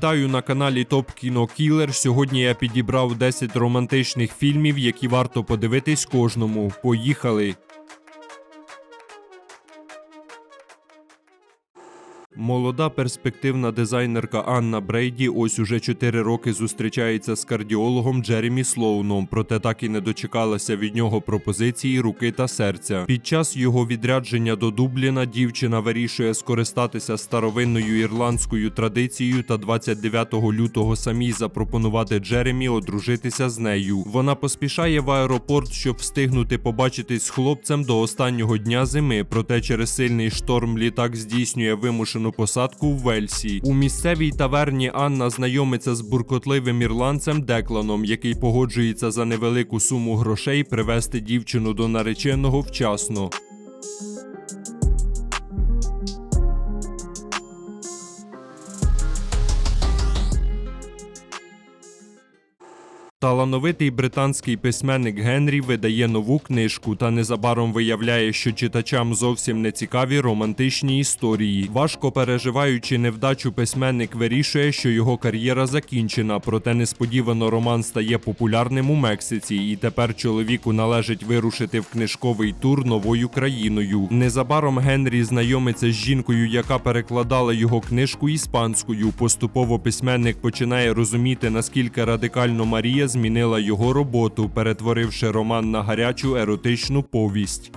Вітаю на каналі Топ Кіно Кілер. Сьогодні я підібрав 10 романтичних фільмів, які варто подивитись кожному. Поїхали! Молода перспективна дизайнерка Анна Брейді ось уже 4 роки зустрічається з кардіологом Джеремі Слоуном, проте так і не дочекалася від нього пропозиції руки та серця. Під час його відрядження до Дубліна дівчина вирішує скористатися старовинною ірландською традицією та 29 лютого самій запропонувати Джеремі одружитися з нею. Вона поспішає в аеропорт, щоб встигнути побачитись з хлопцем до останнього дня зими. Проте через сильний шторм літак здійснює вимушену посадку в Вельсі. У місцевій таверні Анна знайомиться з буркотливим ірландцем Декланом, який погоджується за невелику суму грошей привезти дівчину до нареченого вчасно. Талановитий британський письменник Генрі видає нову книжку та незабаром виявляє, що читачам зовсім не цікаві романтичні історії. Важко переживаючи невдачу, письменник вирішує, що його кар'єра закінчена, проте несподівано роман стає популярним у Мексиці, і тепер чоловіку належить вирушити в книжковий тур новою країною. Незабаром Генрі знайомиться з жінкою, яка перекладала його книжку іспанською. Поступово письменник починає розуміти, наскільки радикально Марія змінила його роботу, перетворивши роман на гарячу еротичну повість.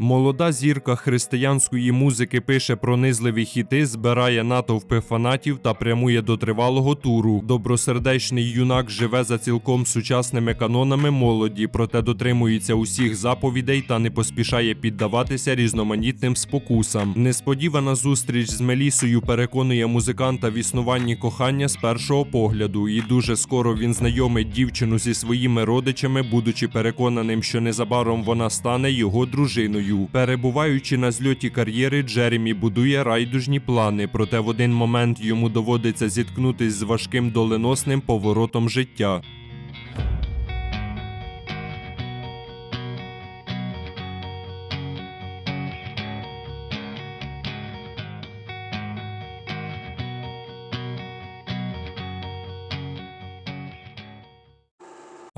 Молода зірка християнської музики пише пронизливі хіти, збирає натовпи фанатів та прямує до тривалого туру. Добросердечний юнак живе за цілком сучасними канонами молоді, проте дотримується усіх заповідей та не поспішає піддаватися різноманітним спокусам. Несподівана зустріч з Мелісою переконує музиканта в існуванні кохання з першого погляду, і дуже скоро він знайомить дівчину зі своїми родичами, будучи переконаним, що незабаром вона стане його дружиною. Перебуваючи на зльоті кар'єри, Джеремі будує райдужні плани, проте в один момент йому доводиться зіткнутись з важким доленосним поворотом життя.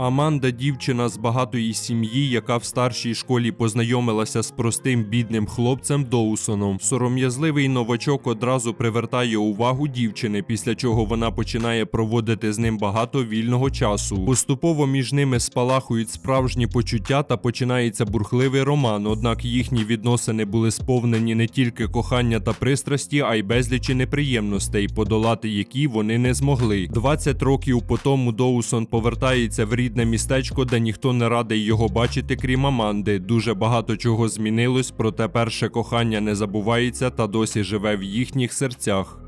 Аманда дівчина з багатої сім'ї, яка в старшій школі познайомилася з простим бідним хлопцем Доусоном. Сором'язливий новачок одразу привертає увагу дівчини, після чого вона починає проводити з ним багато вільного часу. Поступово між ними спалахують справжні почуття та починається бурхливий роман. Однак їхні відносини були сповнені не тільки кохання та пристрасті, а й безлічі неприємностей, подолати які вони не змогли. 20 років по тому Доусон повертається в рідне містечко, де ніхто не радий його бачити, крім Аманди. Дуже багато чого змінилось, проте перше кохання не забувається та досі живе в їхніх серцях.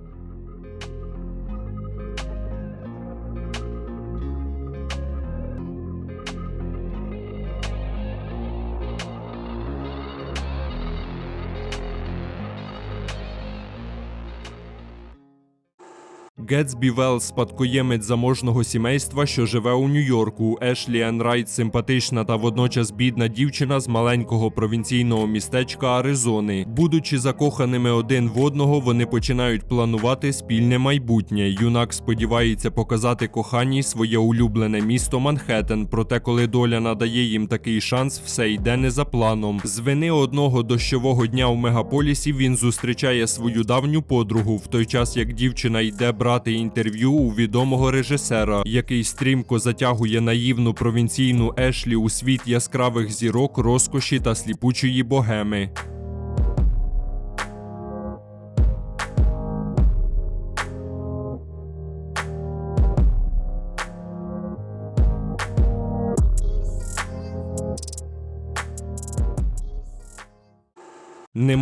Гетсбі Велл – спадкоємець заможного сімейства, що живе у Нью-Йорку. Ешлі Енн Райт – симпатична та водночас бідна дівчина з маленького провінційного містечка Аризони. Будучи закоханими один в одного, вони починають планувати спільне майбутнє. Юнак сподівається показати коханій своє улюблене місто Манхеттен, проте коли доля надає їм такий шанс, все йде не за планом. З вини одного дощового дня в мегаполісі він зустрічає свою давню подругу, в той час як дівчина йде брати інтерв'ю у відомого режисера, який стрімко затягує наївну провінційну Ешлі у світ яскравих зірок, розкоші та сліпучої богеми.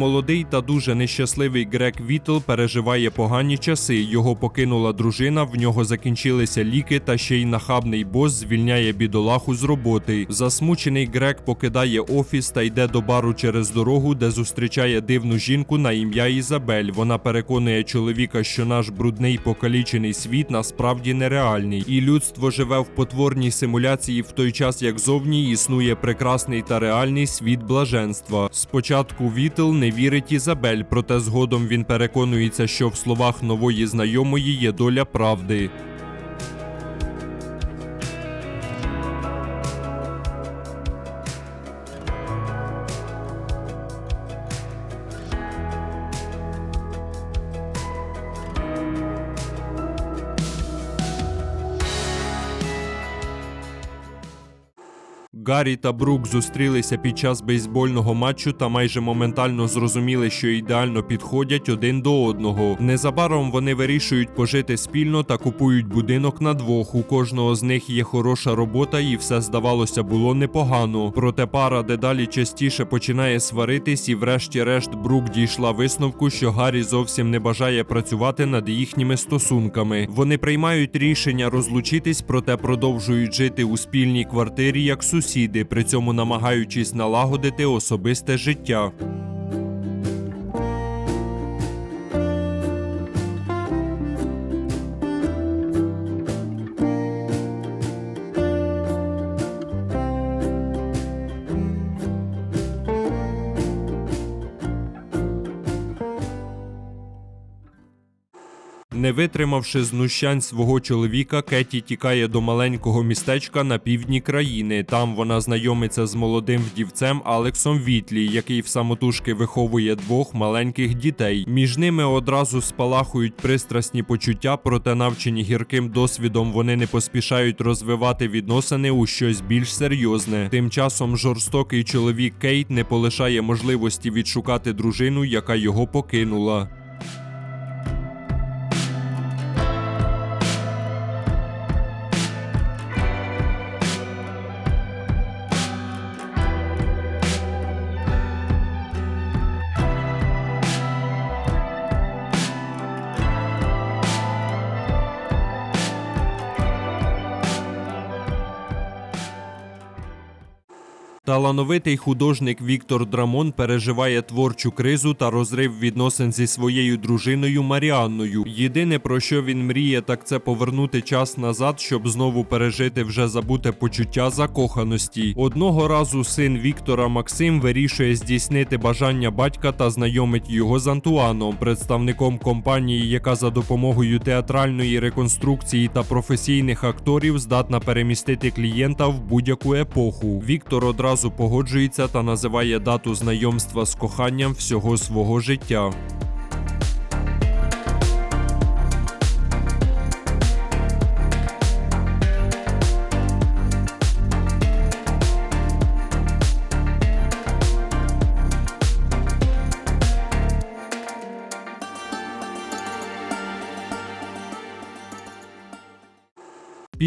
Немолодий та дуже нещасливий Грек Вітл переживає погані часи. Його покинула дружина, в нього закінчилися ліки, та ще й нахабний бос звільняє бідолаху з роботи. Засмучений Грек покидає офіс та йде до бару через дорогу, де зустрічає дивну жінку на ім'я Ізабель. Вона переконує чоловіка, що наш брудний покалічений світ насправді нереальний, і людство живе в потворній симуляції в той час, як зовні існує прекрасний та реальний світ блаженства. Спочатку Вітл не вірить Ізабель, проте згодом він переконується, що в словах нової знайомої є доля правди. Гаррі та Брук зустрілися під час бейсбольного матчу та майже моментально зрозуміли, що ідеально підходять один до одного. Незабаром вони вирішують пожити спільно та купують будинок на двох. У кожного з них є хороша робота, і все здавалося було непогано. Проте пара дедалі частіше починає сваритись, і врешті-решт Брук дійшла висновку, що Гаррі зовсім не бажає працювати над їхніми стосунками. Вони приймають рішення розлучитись, проте продовжують жити у спільній квартирі як сусіди, при цьому намагаючись налагодити особисте життя. Не витримавши знущань свого чоловіка, Кеті тікає до маленького містечка на півдні країни. Там вона знайомиться з молодим вдівцем Алексом Вітлі, який в самотужки виховує двох маленьких дітей. Між ними одразу спалахують пристрасні почуття, проте навчені гірким досвідом вони не поспішають розвивати відносини у щось більш серйозне. Тим часом жорстокий чоловік Кейт не полишає можливості відшукати дружину, яка його покинула. Талановитий художник Віктор Драмон переживає творчу кризу та розрив відносин зі своєю дружиною Маріанною. Єдине про що він мріє, так це повернути час назад, щоб знову пережити вже забуте почуття закоханості. Одного разу син Віктора Максим вирішує здійснити бажання батька та знайомить його з Антуаном, представником компанії, яка за допомогою театральної реконструкції та професійних акторів здатна перемістити клієнта в будь-яку епоху. Віктор одразу погоджується та називає дату знайомства з коханням всього свого життя.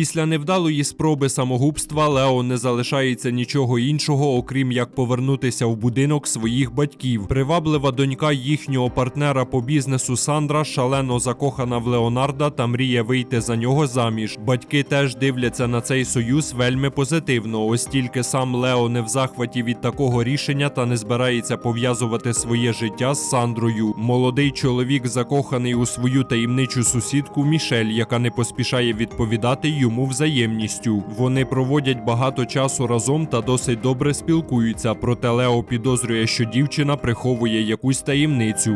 Після невдалої спроби самогубства Лео не залишається нічого іншого, окрім як повернутися в будинок своїх батьків. Приваблива донька їхнього партнера по бізнесу Сандра шалено закохана в Леонарда та мріє вийти за нього заміж. Батьки теж дивляться на цей союз вельми позитивно. Ось тільки сам Лео не в захваті від такого рішення та не збирається пов'язувати своє життя з Сандрою. Молодий чоловік закоханий у свою таємничу сусідку Мішель, яка не поспішає відповідати йому взаємністю. Вони проводять багато часу разом та досить добре спілкуються. Проте Лео підозрює, що дівчина приховує якусь таємницю.